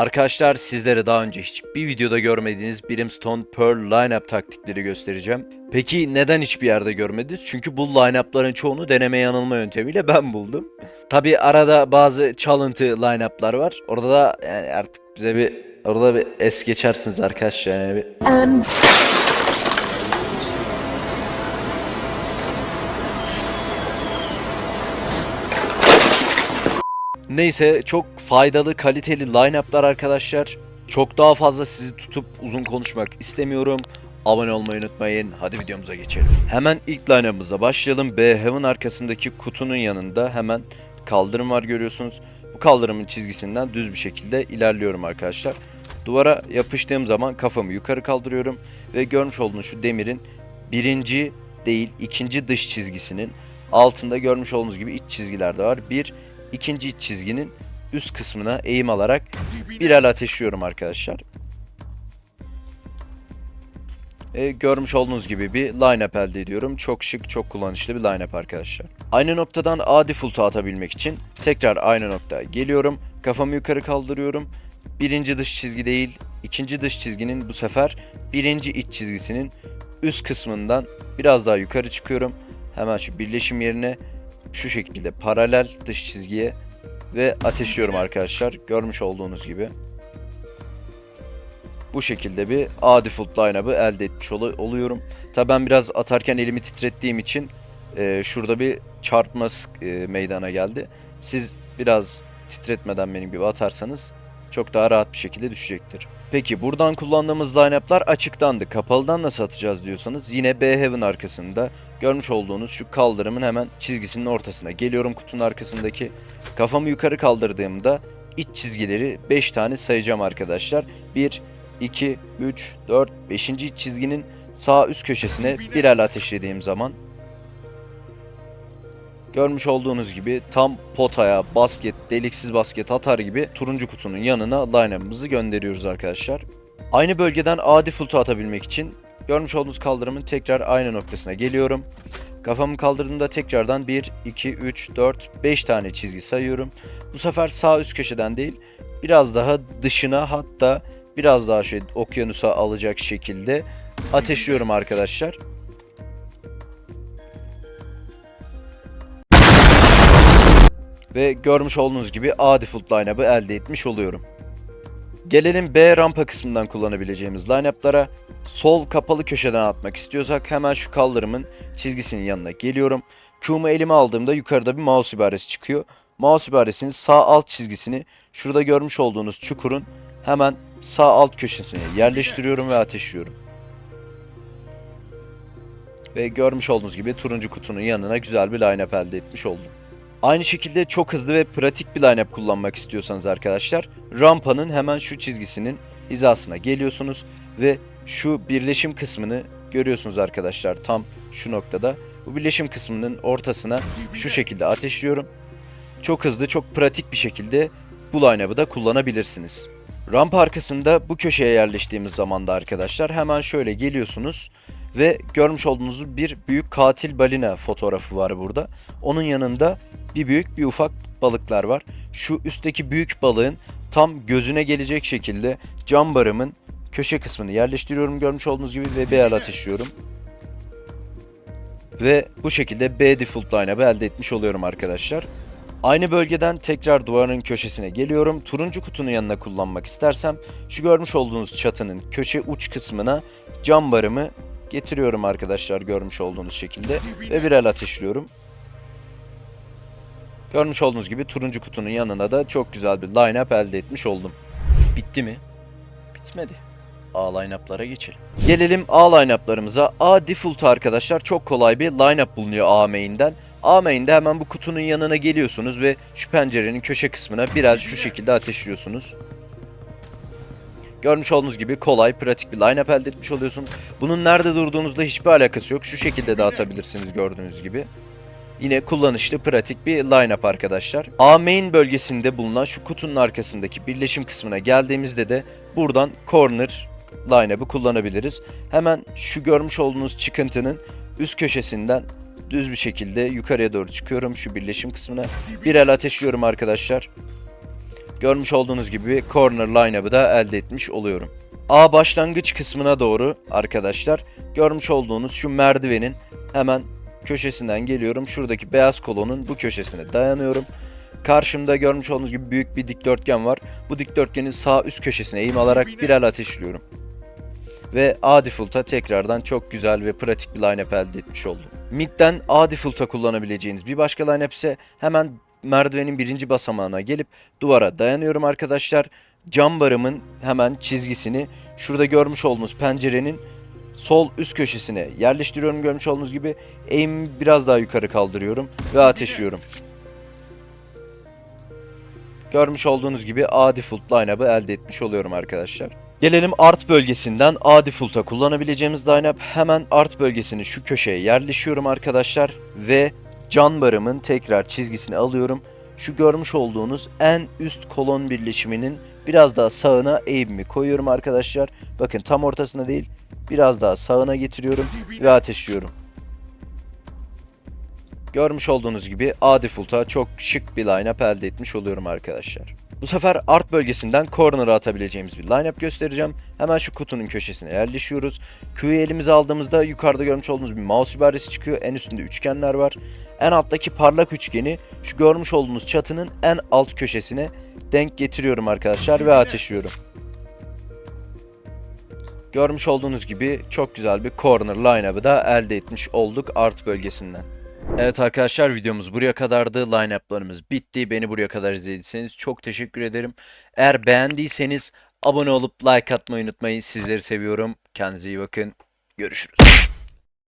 Arkadaşlar sizlere daha önce hiçbir videoda görmediğiniz Brimstone Pearl lineup taktikleri göstereceğim. Peki neden hiçbir yerde görmediniz? Çünkü bu lineup'ların çoğunu deneme yanılma yöntemiyle ben buldum. Tabi arada bazı çalıntı lineup'lar var. Orada da yani artık bize bir orada bir es geçersiniz arkadaşlar yani bir Neyse çok faydalı kaliteli line-up'lar arkadaşlar. Çok daha fazla sizi tutup uzun konuşmak istemiyorum. Abone olmayı unutmayın. Hadi videomuza geçelim. Hemen ilk line-up'ımızla başlayalım. B Heaven arkasındaki kutunun yanında hemen kaldırım var görüyorsunuz. Bu kaldırımın çizgisinden düz bir şekilde ilerliyorum arkadaşlar. Duvara yapıştığım zaman kafamı yukarı kaldırıyorum ve görmüş olduğunuz şu demirin birinci değil ikinci dış çizgisinin altında görmüş olduğunuz gibi iç çizgiler de var. Bir ikinci iç çizginin üst kısmına eğim alarak bir el ateşliyorum arkadaşlar. E, görmüş olduğunuz gibi bir line-up elde ediyorum. Çok şık, çok kullanışlı bir line-up arkadaşlar. Aynı noktadan A default'u atabilmek için tekrar aynı noktaya geliyorum. Kafamı yukarı kaldırıyorum. Birinci dış çizgi değil, ikinci dış çizginin bu sefer birinci iç çizgisinin üst kısmından biraz daha yukarı çıkıyorum. Hemen şu birleşim yerine şu şekilde paralel dış çizgiye ve ateşliyorum arkadaşlar. Görmüş olduğunuz gibi. Bu şekilde bir A default line-up'ı elde etmiş ol- oluyorum. Tabi ben biraz atarken elimi titrettiğim için e, şurada bir çarpma e, meydana geldi. Siz biraz titretmeden benim gibi atarsanız çok daha rahat bir şekilde düşecektir. Peki buradan kullandığımız line-up'lar açıktandı. Kapalıdan nasıl atacağız diyorsanız yine B Heaven arkasında görmüş olduğunuz şu kaldırımın hemen çizgisinin ortasına geliyorum kutunun arkasındaki. Kafamı yukarı kaldırdığımda iç çizgileri 5 tane sayacağım arkadaşlar. 1, 2, 3, 4, 5. iç çizginin sağ üst köşesine bir el ateşlediğim zaman Görmüş olduğunuz gibi tam potaya basket, deliksiz basket atar gibi turuncu kutunun yanına lineup'ımızı gönderiyoruz arkadaşlar. Aynı bölgeden A default'u atabilmek için görmüş olduğunuz kaldırımın tekrar aynı noktasına geliyorum. Kafamı kaldırdığımda tekrardan 1, 2, 3, 4, 5 tane çizgi sayıyorum. Bu sefer sağ üst köşeden değil biraz daha dışına hatta biraz daha şey okyanusa alacak şekilde ateşliyorum arkadaşlar. Ve görmüş olduğunuz gibi A default lineup'ı elde etmiş oluyorum. Gelelim B rampa kısmından kullanabileceğimiz lineup'lara. Sol kapalı köşeden atmak istiyorsak hemen şu kaldırımın çizgisinin yanına geliyorum. Q'mu elime aldığımda yukarıda bir mouse ibaresi çıkıyor. Mouse ibaresinin sağ alt çizgisini şurada görmüş olduğunuz çukurun hemen sağ alt köşesine yerleştiriyorum ve ateşliyorum. Ve görmüş olduğunuz gibi turuncu kutunun yanına güzel bir lineup elde etmiş oldum. Aynı şekilde çok hızlı ve pratik bir lineup kullanmak istiyorsanız arkadaşlar rampanın hemen şu çizgisinin hizasına geliyorsunuz ve şu birleşim kısmını görüyorsunuz arkadaşlar tam şu noktada. Bu birleşim kısmının ortasına şu şekilde ateşliyorum. Çok hızlı, çok pratik bir şekilde bu line-up'ı da kullanabilirsiniz. Rampa arkasında bu köşeye yerleştiğimiz zaman da arkadaşlar hemen şöyle geliyorsunuz ve görmüş olduğunuz bir büyük katil balina fotoğrafı var burada. Onun yanında bir büyük bir ufak balıklar var. Şu üstteki büyük balığın tam gözüne gelecek şekilde cam barımın köşe kısmını yerleştiriyorum görmüş olduğunuz gibi ve BL ateşliyorum. Ve bu şekilde B default lineup'ı elde etmiş oluyorum arkadaşlar. Aynı bölgeden tekrar duvarın köşesine geliyorum. Turuncu kutunun yanına kullanmak istersem şu görmüş olduğunuz çatının köşe uç kısmına cam barımı getiriyorum arkadaşlar görmüş olduğunuz şekilde ve bir el ateşliyorum. Görmüş olduğunuz gibi turuncu kutunun yanına da çok güzel bir line-up elde etmiş oldum. Bitti mi? Bitmedi. A line-up'lara geçelim. Gelelim A line-up'larımıza. A default arkadaşlar çok kolay bir line-up bulunuyor A main'den. A main'de hemen bu kutunun yanına geliyorsunuz ve şu pencerenin köşe kısmına biraz şu şekilde ateşliyorsunuz. Görmüş olduğunuz gibi kolay, pratik bir line-up elde etmiş oluyorsunuz. Bunun nerede durduğunuzla hiçbir alakası yok. Şu şekilde dağıtabilirsiniz gördüğünüz gibi. Yine kullanışlı, pratik bir line-up arkadaşlar. A main bölgesinde bulunan şu kutunun arkasındaki birleşim kısmına geldiğimizde de buradan corner line-up'ı kullanabiliriz. Hemen şu görmüş olduğunuz çıkıntının üst köşesinden düz bir şekilde yukarıya doğru çıkıyorum şu birleşim kısmına. Bir el ateşliyorum arkadaşlar. Görmüş olduğunuz gibi corner line-up'ı da elde etmiş oluyorum. A başlangıç kısmına doğru arkadaşlar görmüş olduğunuz şu merdivenin hemen köşesinden geliyorum. Şuradaki beyaz kolonun bu köşesine dayanıyorum. Karşımda görmüş olduğunuz gibi büyük bir dikdörtgen var. Bu dikdörtgenin sağ üst köşesine eğim alarak birer ateşliyorum. Ve A default'a tekrardan çok güzel ve pratik bir lineup elde etmiş oldum. Mid'den A default'a kullanabileceğiniz bir başka lineup ise hemen merdivenin birinci basamağına gelip duvara dayanıyorum arkadaşlar. Cam barımın hemen çizgisini şurada görmüş olduğunuz pencerenin sol üst köşesine yerleştiriyorum görmüş olduğunuz gibi. Aim biraz daha yukarı kaldırıyorum ve ateşliyorum. Görmüş olduğunuz gibi A default lineup'ı elde etmiş oluyorum arkadaşlar. Gelelim art bölgesinden A default'a kullanabileceğimiz lineup. Hemen art bölgesini şu köşeye yerleşiyorum arkadaşlar ve can barımın tekrar çizgisini alıyorum. Şu görmüş olduğunuz en üst kolon birleşiminin biraz daha sağına eğimimi koyuyorum arkadaşlar. Bakın tam ortasına değil biraz daha sağına getiriyorum ve ateşliyorum. Görmüş olduğunuz gibi A default'a çok şık bir lineup elde etmiş oluyorum arkadaşlar. Bu sefer art bölgesinden corner'a atabileceğimiz bir lineup göstereceğim. Hemen şu kutunun köşesine yerleşiyoruz. Q'yu elimize aldığımızda yukarıda görmüş olduğunuz bir mouse ibaresi çıkıyor. En üstünde üçgenler var. En alttaki parlak üçgeni şu görmüş olduğunuz çatının en alt köşesine denk getiriyorum arkadaşlar ve ateşliyorum. Görmüş olduğunuz gibi çok güzel bir corner lineup'ı da elde etmiş olduk art bölgesinden. Evet arkadaşlar videomuz buraya kadardı. Line-up'larımız bitti. Beni buraya kadar izlediyseniz çok teşekkür ederim. Eğer beğendiyseniz abone olup like atmayı unutmayın. Sizleri seviyorum. Kendinize iyi bakın. Görüşürüz.